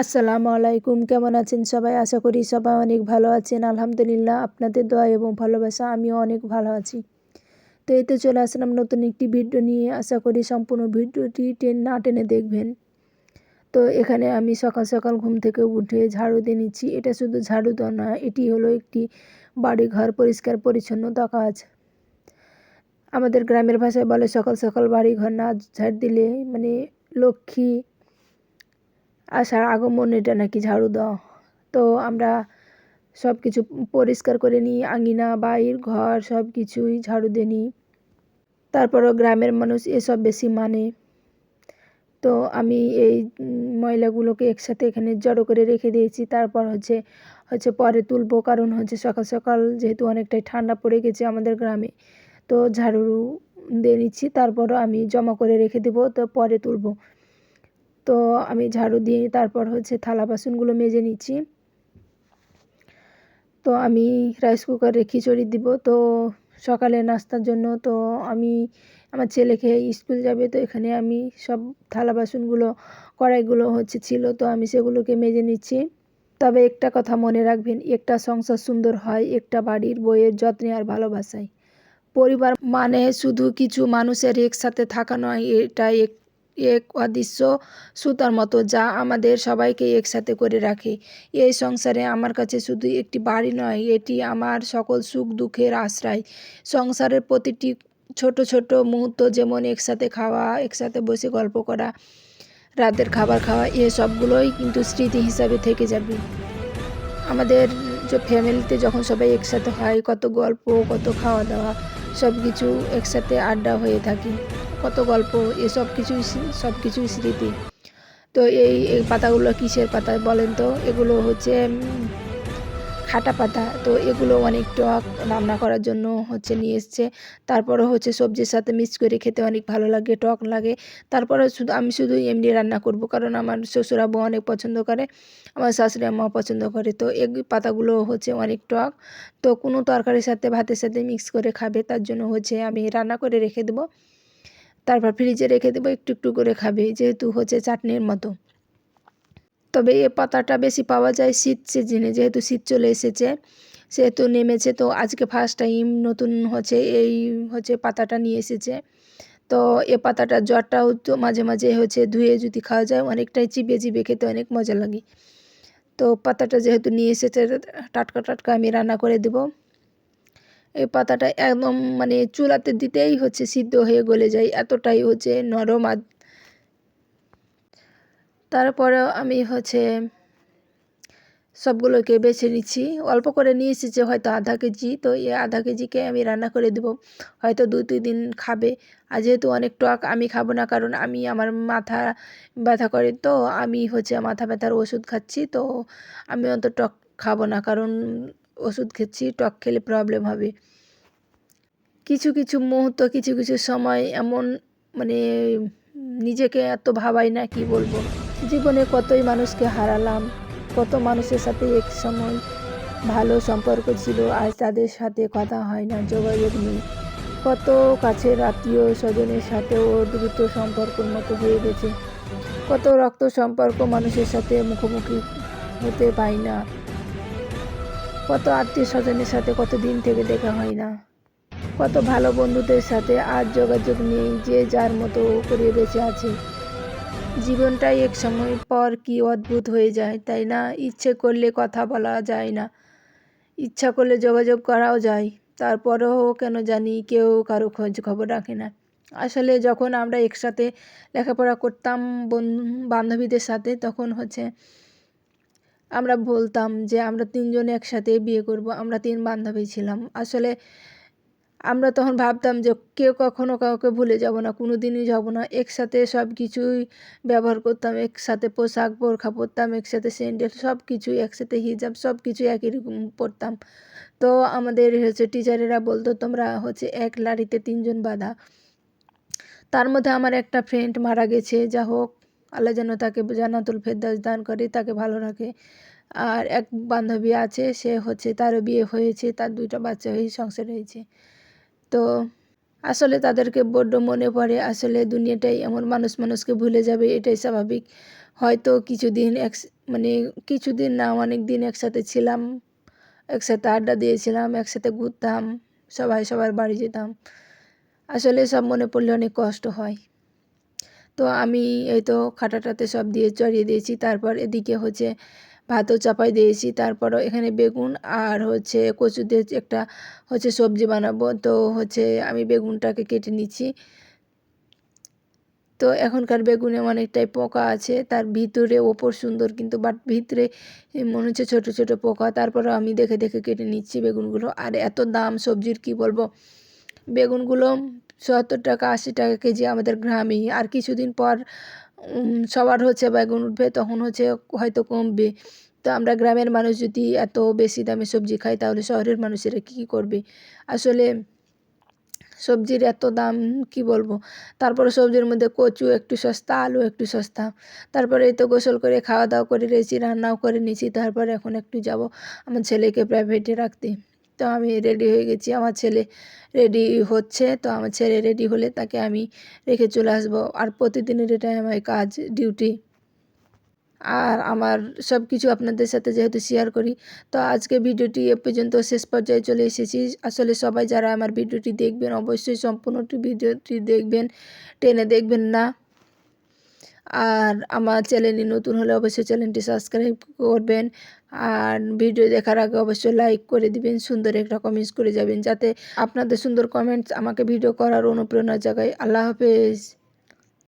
আসসালামু আলাইকুম, কেমন আছেন সবাই? আশা করি সবাই অনেক ভালো আছেন। আলহামদুলিল্লাহ, আপনাদের দোয়া এবং ভালোবাসা, আমিও অনেক ভালো আছি। তো এই তো চলে আসলাম নতুন একটি ভিডিও নিয়ে। আশা করি সম্পূর্ণ ভিডিওটি টেন না টেনে দেখবেন। তো এখানে আমি সকাল সকাল ঘুম থেকে উঠে ঝাড়ু দিয়ে নিচ্ছি। এটা শুধু ঝাড়ু দেওয়া না, এটি হলো একটি বাড়ি ঘর পরিষ্কার পরিচ্ছন্নতা কাজ। আমাদের গ্রামের ভাষায় বলে, সকাল সকাল বাড়ি ঘর না ঝাড় দিলে মানে লক্ষ্মী আসার আগমন, এটা নাকি ঝাড়ু দাও। তো আমরা সব কিছু পরিষ্কার করে নিই, আঙিনা, বাইর ঘর সব কিছুই ঝাড়ু দিয়ে নিই। তারপরও গ্রামের মানুষ এসব বেশি মানে। তো আমি এই ময়লাগুলোকে একসাথে এখানে জড়ো করে রেখে দিয়েছি। তারপর হচ্ছে হচ্ছে পরে তুলবো, কারণ হচ্ছে সকাল সকাল যেহেতু অনেকটাই ঠান্ডা পড়ে গেছে আমাদের গ্রামে। তো ঝাড়ু দিয়ে নিচ্ছি, তারপরও আমি জমা করে রেখে দেবো, তো পরে তুলবো। তো আমি ঝাড়ু দিয়ে তারপর হচ্ছে থালা বাসনগুলো মেজে নিচ্ছি। তো আমি রাইস কুকারে খিচুড়ি দিব। তো সকালে নাস্তার জন্য তো আমি, আমার ছেলেকে স্কুল যাবে, তো এখানে আমি সব থালা বাসনগুলো, কড়াইগুলো হচ্ছে ছিল, তো আমি সেগুলোকে মেজে নিচ্ছি। তবে একটা কথা মনে রাখবেন, একটা সংসার সুন্দর হয়, একটা বাড়ির বইয়ের যত্নে আর ভালোবাসায়। পরিবার মানে শুধু কিছু মানুষের একসাথে থাকা নয় এটা এক এক অদৃশ্য সুতার মতো যা আমাদের সবাইকে একসাথে করে রাখে। এই সংসারে আমার কাছে শুধু একটি বাড়ি নয়, এটি আমার সকল সুখ দুঃখের আশ্রয়। সংসারের প্রতিটি ছোট ছোট মুহূর্ত যেমন একসাথে খাওয়া, একসাথে বসে গল্প করা, রাতের খাবার খাওয়া, এ সবগুলোই কিন্তু স্মৃতি হিসাবে থেকে যাবে। আমাদের যে ফ্যামিলিতে যখন সবাই একসাথে হয়, কত গল্প, কত খাওয়া দাওয়া সব কিছু একসাথে আড্ডা হয়ে থাকে। কত গল্প এসব কিছুই সব কিছুই স্মৃতি। তো এই এই পাতাগুলো কিসের পাতা বলেন তো? এগুলো হচ্ছে খাটা পাতা। তো এগুলো অনেক টক রান্না করার জন্য হচ্ছে নিয়ে এসছে। তারপরে হচ্ছে সবজির সাথে মিক্স করে খেতে অনেক ভালো লাগে, টক লাগে। তারপরে শুধু, আমি শুধু এমনি রান্না করব কারণ আমার শ্বশুরা শ্বশুরাবু অনেক পছন্দ করে, আমার শাশুড়ি আম্মাও পছন্দ করে। তো এই পাতাগুলো হচ্ছে অনেক টক। তো কোনো তরকারির সাথে, ভাতের সাথে মিক্স করে খাবে, তার জন্য হচ্ছে আমি রান্না করে রেখে দেবো। তারপর ফ্রিজে রেখে দেবো, একটু একটু করে খাবে, যেহেতু হচ্ছে চাটনির মতো। তবে এ পাতাটা বেশি পাওয়া যায় শীত সিজনে যেহেতু শীত চলে এসেছে, সেহেতু নেমেছে, তো আজকে ফার্স্ট টাইম নতুন হচ্ছে এই হচ্ছে পাতাটা নিয়ে এসেছে। তো এ পাতাটা জ্বরটাও তো মাঝে মাঝে হচ্ছে ধুয়ে যদি খাওয়া যায়, অনেকটাই চিবিয়ে চিবিয়ে খেতে অনেক মজা লাগে। তো পাতাটা যেহেতু নিয়ে এসেছে, টাটকা টাটকা আমি রান্না করে দেবো। এই পাতাটা একদম মানে চুলাতে দিতেই হচ্ছে, সিদ্ধ হয়ে গলে যায়, এতটাই হচ্ছে নরম আর তারপরেও আমি হচ্ছে সবগুলোকে বেছে নিচ্ছি। অল্প করে নিয়ে এসেছে হয়তো আধা কেজি, তো এই আধা কেজিকে আমি রান্না করে দেবো। হয়তো দু তিন দিন খাবে। আর যেহেতু অনেক টক, আমি খাব না, কারণ আমি আমার মাথা ব্যথা করে, তো আমি হচ্ছে মাথা ব্যথার ওষুধ খাচ্ছি, তো আমি অত টক খাব না। কারণ ওষুধ খেচ্ছি, টক খেলে প্রবলেম হবে। কিছু কিছু মুহূর্ত, কিছু কিছু সময় এমন মানে নিজেকে এত ভাবাই না, কি বলব? জীবনে কতই মানুষকে হারালাম, কত মানুষের সাথে এক সময় ভালো সম্পর্ক ছিল, আজ তাদের সাথে কথা হয় না, যোগাযোগ নেই। কত কাছের আত্মীয় স্বজনের সাথেও দ্রুত সম্পর্কের মতো হয়ে গেছে। কত রক্ত সম্পর্ক মানুষের সাথে মুখোমুখি হতে পাই না। কত আত্মীয় স্বজনের সাথে কত দিন থেকে দেখা হয় না। কত ভালো বন্ধুদের সাথে আজ যোগাযোগ নেই, যে যার মতো করে বেঁচে আছে। জীবনটাই এক সময় পর কি অদ্ভুত হয়ে যায়, তাই না? ইচ্ছে করলে কথা বলা যায় না। ইচ্ছা করলে যোগাযোগ করাও যায়। তারপরেও কেন জানি কেউ কারও খোঁজ খবর রাখে না। আসলে যখন আমরা একসাথে লেখাপড়া করতাম বন্ধু বান্ধবীদের সাথে, তখন হচ্ছে আমরা বলতাম যে, আমরা তিনজন একসাথে বিয়ে করব, আমরা তিন বান্ধবী ছিলাম। আসলে আমরা তখন ভাবতাম যে, কেউ কখনো কাউকে ভুলে যাব না কোনো দিনই যাব না। একসাথে সব কিছুই ব্যবহার করতাম, একসাথে পোশাক বোরখা পরতাম, একসাথে স্যান্ডেল সব কিছুই একসাথে হিজাব সব কিছুই একই রকম পরতাম। তো আমাদের হচ্ছে টিচারেরা বলতো, তোমরা হচ্ছে এক লাড়িতে তিনজন বাধা। তার মধ্যে আমার একটা ফ্রেন্ড মারা গেছে যা হোক আল্লাহ যেন তাকে জানাতুল ফেরদাস দান করে, তাকে ভালো রাখে। আর এক বান্ধবী আছে, সে হচ্ছে তারও বিয়ে হয়েছে, তার দুইটা বাচ্চা হয়ে সংসার হয়েছে। তো আসলে তাদেরকে বড্ড মনে পড়ে, আসলে দুনিয়াটাই এমন মানুষ মানুষকে ভুলে যাবে, এটাই স্বাভাবিক। হয়তো কিছুদিন এক মানে কিছুদিন না, অনেক দিন একসাথে ছিলাম, একসাথে আড্ডা দিয়েছিলাম, একসাথে ঘুরতাম, সবাই সবার বাড়ি যেতাম। আসলে সব মনে পড়লে অনেক কষ্ট হয়। তো আমি এই তো খাটাটাতে সব দিয়ে চড়িয়ে দিয়েছি। তারপর এদিকে হচ্ছে ভাতও চাপাই দিয়েছি। তারপরও এখানে বেগুন আর হচ্ছে কচু দিয়ে একটা হচ্ছে সবজি বানাবো। তো হচ্ছে আমি বেগুনটাকে কেটে নিচ্ছি। তো এখনকার বেগুনে অনেকটাই পোকা আছে। তার ভিতরে ওপর সুন্দর কিন্তু, বাট ভিতরে মনে হচ্ছে ছোটো ছোটো পোকা। তারপরে আমি দেখে দেখে কেটে নিচ্ছি বেগুনগুলো। আর এত দাম সবজির, কি বলব? বেগুনগুলো সত্তর টাকা, আশি টাকা কেজি আমাদের গ্রামেই। আর কিছুদিন পর সবার হচ্ছে বেগুন উঠবে, তখন হচ্ছে হয়তো কমবে। তো আমরা গ্রামের মানুষ যদি এত বেশি দামে সবজি খাই, তাহলে শহরের মানুষেরা কী করবে? আসলে সবজির এত দাম কি বলব? তারপরে সবজির মধ্যে কচু, একটু সস্তা, আলু, একটু সস্তা। তারপরে এই তো গোসল করে খাওয়া দাওয়া করে রয়েছি রান্নাও করে নিয়েছি তারপরে এখন একটু যাব আমার ছেলেকে প্রাইভেটে রাখতে। তো আমি রেডি হয়ে গেছি, আমার ছেলে রেডি হচ্ছে, তো আমার ছেলে রেডি হলে তাকে আমি রেখে চলে আসব। আর প্রতিদিনের এটাই আমার কাজ ডিউটি আর আমার সব কিছু আপনাদের সাথে যেহেতু শেয়ার করি, তো আজকে ভিডিওটি এ পর্যন্ত শেষ পর্যায়ে চলে এসেছি। আসলে সবাই যারা আমার ভিডিওটি দেখবেন, অবশ্যই সম্পূর্ণটি ভিডিওটি দেখবেন, টেনে দেখবেন না। আর আমার চ্যানেলটি নতুন হলে অবশ্যই চ্যানেলটি সাবস্ক্রাইব করবেন। আর ভিডিও দেখার আগে অবশ্যই লাইক করে দিবেন, সুন্দর একটা কমেন্টস করে যাবেন, যাতে আপনাদের সুন্দর কমেন্টস আমাকে ভিডিও করার অনুপ্রেরণা জাগায় আল্লাহ হাফেজ।